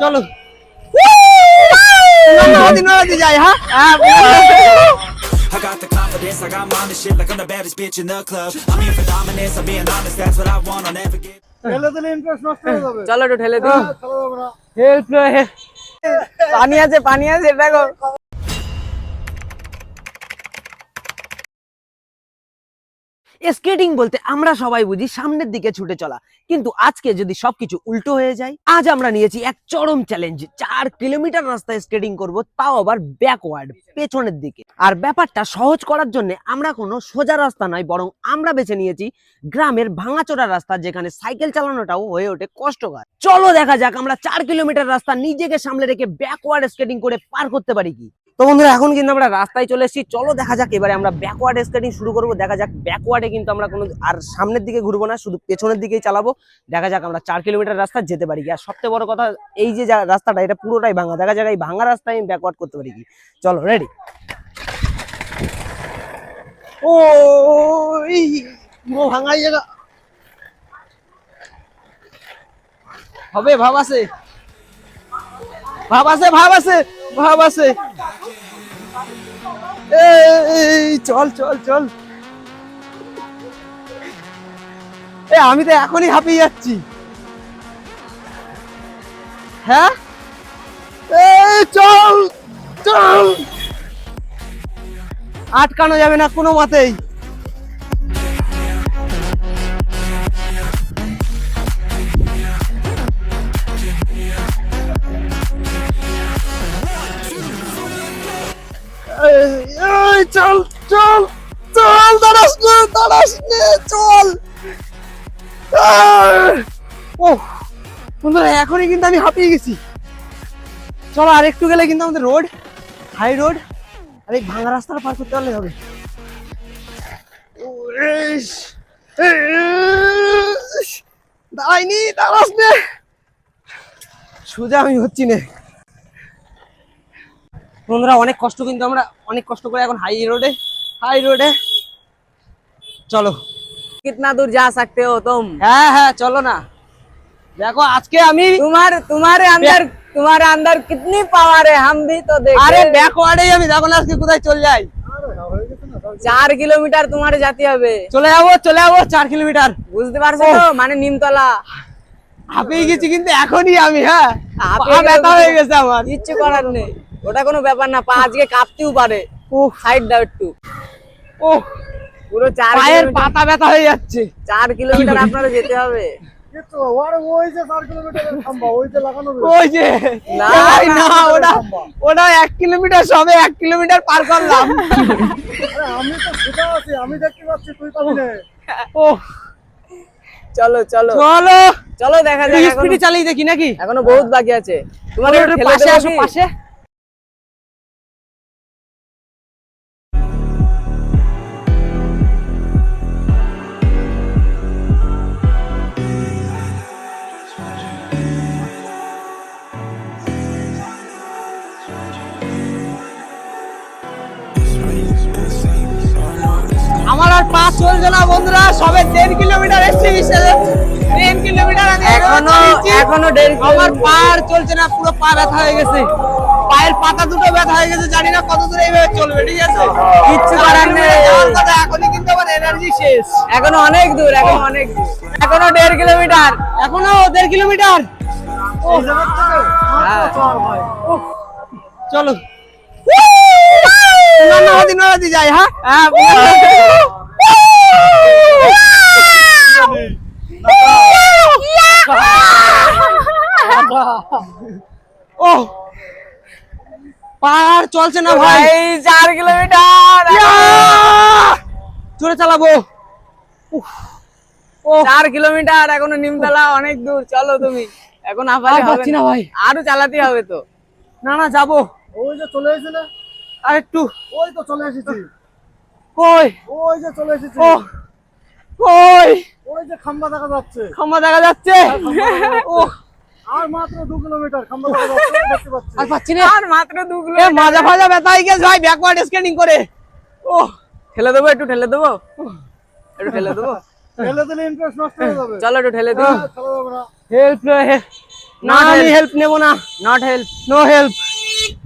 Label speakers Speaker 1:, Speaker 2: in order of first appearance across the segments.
Speaker 1: চলো যাই হ্যাঁ হ্যাঁ
Speaker 2: I got the confidence, I got mine and shit like I'm the baddest bitch in the club. I'm here for dominance, I'm being honest, that's what I want, I'll never get.
Speaker 3: ফেলে দিলে interest নষ্ট হয়ে যাবে
Speaker 4: চলো একটু ঠেলে দিই
Speaker 1: help
Speaker 4: পানি আছে পানি আছে দেখো
Speaker 1: স্কেটিং বলতে আমরা সবাই বুঝি সামনের দিকে ছুটে চলা। কিন্তু আজকে যদি সবকিছু উল্টো হয়ে যায়, আজ আমরা নিয়েছি এক চরম চ্যালেঞ্জ চার কিলোমিটার রাস্তায় স্কেটিং করব, তাও আবার ব্যাকওয়ার্ড পেছনের দিকে। আর ব্যাপারটা সহজ করার জন্য আমরা কোনো সোজা রাস্তা নয়, বরং আমরা বেছে নিয়েছি গ্রামের ভাঙাচোরা রাস্তা, যেখানে সাইকেল চালানোটাও হয়ে ওঠে কষ্টকর। চলো দেখা যাক আমরা চার কিলোমিটার রাস্তা নিজেকে সামনে রেখে ব্যাকওয়ার্ড স্কেটিং করে পার করতে পারি কি। তো বন্ধুরা, এখন কিন্তু আমরা রাস্তায় চলে এসেছি। চলো দেখা যাক, এবারে আমরা ব্যাকওয়ার্ড স্কেটিং শুরু করব। দেখা যাক ব্যাকওয়ার্ডে কিন্তু আমরা কোনো আর সামনের দিকে ঘুরবো না, শুধু পেছনের দিকেই চালাবো। দেখা যাক, আমরা চার কিলোমিটার রাস্তা যেতে পারি কি। আর সবচেয়ে বড় কথা, এই যে রাস্তাটা, এটা পুরোটাই ভাঙা। দেখা যাক, এই ভাঙা রাস্তায় আমি ব্যাকওয়ার্ড করতে পারি কি। চলো রেডি ও ভাঙাই জায়গা। হবে, ভাব আছে। ভাব আছে ভাব আছে ভাব আছে। এই, চল চল চল। এ, আমি তো এখনই হাঁপিয়ে যাচ্ছি। হ্যাঁ? এই, চল চল। আটকানো যাবে না কোনো মতেই। চল চল চল, দাঁড়াস নে দাঁড়াস নে, চল। ও বন্ধুরা, এখনই কিন্তু আমি হাঁপিয়ে গেছি। চলো, আর একটু গেলে কিন্তু আমাদের রোড হাই রোড আর এই ভাঙা রাস্তাটা পার করতে পারলে হবে। দাঁড়াইনি, দাঁড়াস নে। সোজা আমি হচ্ছি না। বন্ধুরা অনেক কষ্ট কিন্তু আমরা অনেক কষ্ট করে এখন হাই রোডে হাই রোডে চলো
Speaker 4: कितना दूर जा सकते हो तुम
Speaker 1: হ্যাঁ হ্যাঁ চলো না দেখো আজকে আমি
Speaker 4: तुम्हारे तुम्हारे अंदर तुम्हारे अंदर कितनी पावर है हम भी तो
Speaker 1: আরে
Speaker 4: देखे
Speaker 1: ব্যাকওয়ার্ডেই আমি দেখো না আজকে কোথায় চলে যাই
Speaker 4: চার কিলোমিটার তোমার যেতে হবে
Speaker 1: চলে যাবো চলে যাবো চার কিলোমিটার
Speaker 4: বুঝতে পারছো তো মানে নিমতলা
Speaker 1: হাঁপিয়ে গেছি কিন্তু এখনই আমি হ্যাঁ
Speaker 4: হাঁপিয়ে
Speaker 1: পা ব্যথা
Speaker 4: গেলে
Speaker 1: হয়ে গেছে আমার
Speaker 4: কিচ্ছু করার নেই ওটা কোনো ব্যাপার না পা আজকে কাঁপতেও পারে।
Speaker 1: ও
Speaker 4: সাইড দাও একটু।
Speaker 1: ও
Speaker 4: পুরো চার
Speaker 1: পায়ের পাতা ব্যথা হয়ে যাচ্ছে।
Speaker 4: চার কিলোমিটার আপনারা যেতে হবে।
Speaker 1: কিলোমিটার সবে এক কিলোমিটার পার করলাম।
Speaker 3: আমি তো আছি আমি দেখতে পাচ্ছি তুই পাবি না
Speaker 1: ও
Speaker 4: চলো চলো।
Speaker 1: চলো।
Speaker 4: চলো দেখা যাক
Speaker 1: স্পিডে চালিয়ে দেখি নাকি?
Speaker 4: এখনও বহুত বাকি আছে। তোমার
Speaker 1: পাশে আসো পাশে। চলছে না বন্ধুরা সবে দেড় কিলোমিটার এসছি বিশ্বাস দেড় কিলোমিটার আমি এখনও
Speaker 4: এখনও দেড়
Speaker 1: আমার
Speaker 4: কিলোমিটার।
Speaker 1: পা আর চলছে না পুরো পা ব্যথা হয়ে গেছে। পায়ের পাতা দুটো ব্যথা হয়ে গেছে জানি না কত দূর এইভাবে চলবে ঠিক আছে?
Speaker 4: কিচ্ছু করার নেই।
Speaker 1: কথা, এখনই কিন্তু আমার এনার্জি শেষ।
Speaker 4: এখনও অনেক দূর এখনও অনেক দূর। এখনও দেড় কিলোমিটার।
Speaker 1: এখনও দেড় কিলোমিটার?
Speaker 4: হ্যাঁ।
Speaker 1: চলো নদী নদী যাই হ্যাঁ? হ্যাঁ ও পাহাড় চলছে না ভাই।
Speaker 4: চার কিলোমিটার।
Speaker 1: জোরে চালাবো।
Speaker 4: চার কিলোমিটার এখনও নিমতলা অনেক দূর। চলো তুমি। এখন হবে
Speaker 1: পাচ্ছি না
Speaker 4: না।
Speaker 1: ভাই।
Speaker 4: আরও চালাতে হবে তো।
Speaker 1: না না যাব।
Speaker 3: ওই যে চলে এসেছিলে
Speaker 1: আর একটু।
Speaker 3: ওই তো চলে এসেছি।
Speaker 1: কই?
Speaker 3: ওই যে চলে এসেছি।
Speaker 1: ও কই?
Speaker 3: ওই যে খাম্বা দেখা যাচ্ছে।
Speaker 1: ক্ষমা দেখা যাচ্ছে। ও
Speaker 3: আর মাত্র দু কিলোমিটার খাম্বা দেখা যাচ্ছে দেখতে পাচ্ছি।
Speaker 1: আর পাচ্ছি না?
Speaker 4: আর মাত্র দু কিলোমিটার।
Speaker 1: মাজা ফাজা ব্যথা হয়ে গেছে ভাই ব্যাকওয়ার্ড স্কেটিং করে। ও
Speaker 4: ঠেলে দেবো একটু ঠেলে দেবো? একটু ঠেলে দেবো?
Speaker 3: ফেলে দিলে ইন্টারেস্ট নষ্ট হয়ে যাবে।
Speaker 4: চলো একটু ঠেলে দিই।
Speaker 3: খেলা যাবে না।
Speaker 1: হেল্প না আমি হেল্প নেব না।
Speaker 4: Help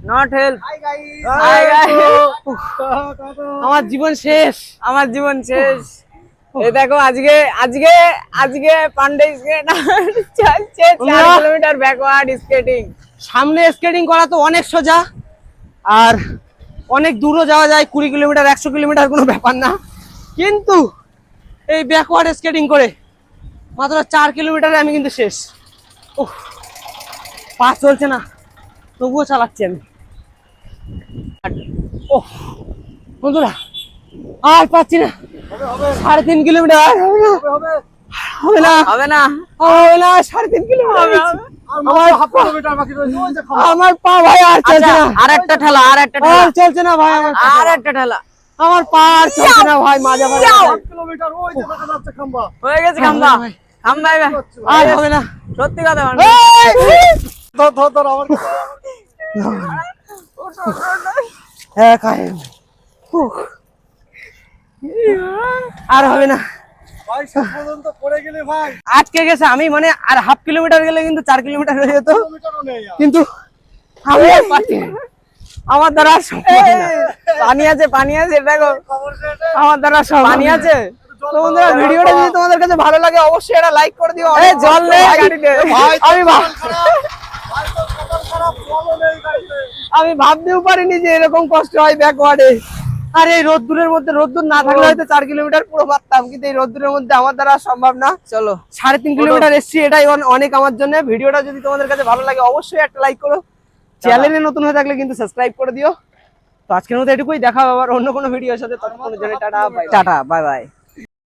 Speaker 4: Hi guys.
Speaker 1: আমার জীবন শেষ।
Speaker 4: আমার জীবন শেষ। দেখো। আজকে আজকে আজকে পান্ডে চলছে চার কিলোমিটার ব্যাকওয়ার্ড স্কেটিং
Speaker 1: সামনে স্কেটিং করা তো অনেক সোজা আর অনেক দূরও যাওয়া যায় কুড়ি কিলোমিটার একশো কিলোমিটার কোনো ব্যাপার না। কিন্তু এই ব্যাকওয়ার্ড স্কেটিং করে মাত্র চার কিলোমিটারে আমি কিন্তু শেষ। উফ, পা চলছে না তবুও চালাচ্ছি আমি। ও বন্ধুরা আর পাচ্ছি না। সাড়ে তিন কিলোমিটার। হবে না।
Speaker 3: হবে
Speaker 1: না।
Speaker 4: হবে না
Speaker 1: সাড়ে তিন কিলোমিটার। আমার পা ভাই আর চলছে
Speaker 4: আচ্ছা
Speaker 1: না।
Speaker 4: আর একটা ঠেলা আর একটা ঠেলা।
Speaker 1: চলছে না ভাই আমার
Speaker 4: আর একটা ঠেলা।
Speaker 1: আমার পা আর চলছে না ভাই মাজা ভাই
Speaker 3: কিলোমিটার ওই যে দেখা যাচ্ছে খাম্বা।
Speaker 4: হয়ে গেছে খাম্বা। খাম্বা
Speaker 1: আর হবে না।
Speaker 4: সত্যি কথা বল
Speaker 3: ধর ধর ধর আমার
Speaker 1: আয়েম। উহ। আর হবে না। আটকে গেছে আমি মানে আর হাফ কিলোমিটার গেলে কিন্তু চার কিলোমিটার হয়ে যেত। কিন্তু আমি। আমার দ্বারা।
Speaker 4: পানি আছে পানি আছে দেখো।
Speaker 1: আমার দ্বারা
Speaker 4: পানি আছে।
Speaker 1: তো বন্ধুরা ভিডিওটা যদি তোমাদের কাছে ভালো লাগে অবশ্যই এটা লাইক করে দিও।
Speaker 4: জল নেই।
Speaker 1: আমি আমি ভাবতেও পারিনি যে এরকম কষ্ট হয় ব্যাকওয়ার্ডে। আর এই রোদ্দুরের মধ্যে রোদ্দুর না থাকলে হয়তো চার কিলোমিটার পুরো পারতাম কিন্তু এই রোদ্দুরের মধ্যে আমার দ্বারা সম্ভব না।
Speaker 4: চলো।
Speaker 1: সাড়ে তিন কিলোমিটার এসছি এটাই অনেক আমার জন্য। ভিডিওটা যদি তোমাদের কাছে ভালো লাগে অবশ্যই একটা লাইক করো। চ্যানেলে নতুন হয়ে থাকলে কিন্তু সাবস্ক্রাইব করে দিও। তো আজকের মতো এটুকুই দেখা হবে আবার অন্য কোনো ভিডিওর সাথে। ততক্ষণের জন্য টাটা
Speaker 4: টাটা বাই বাই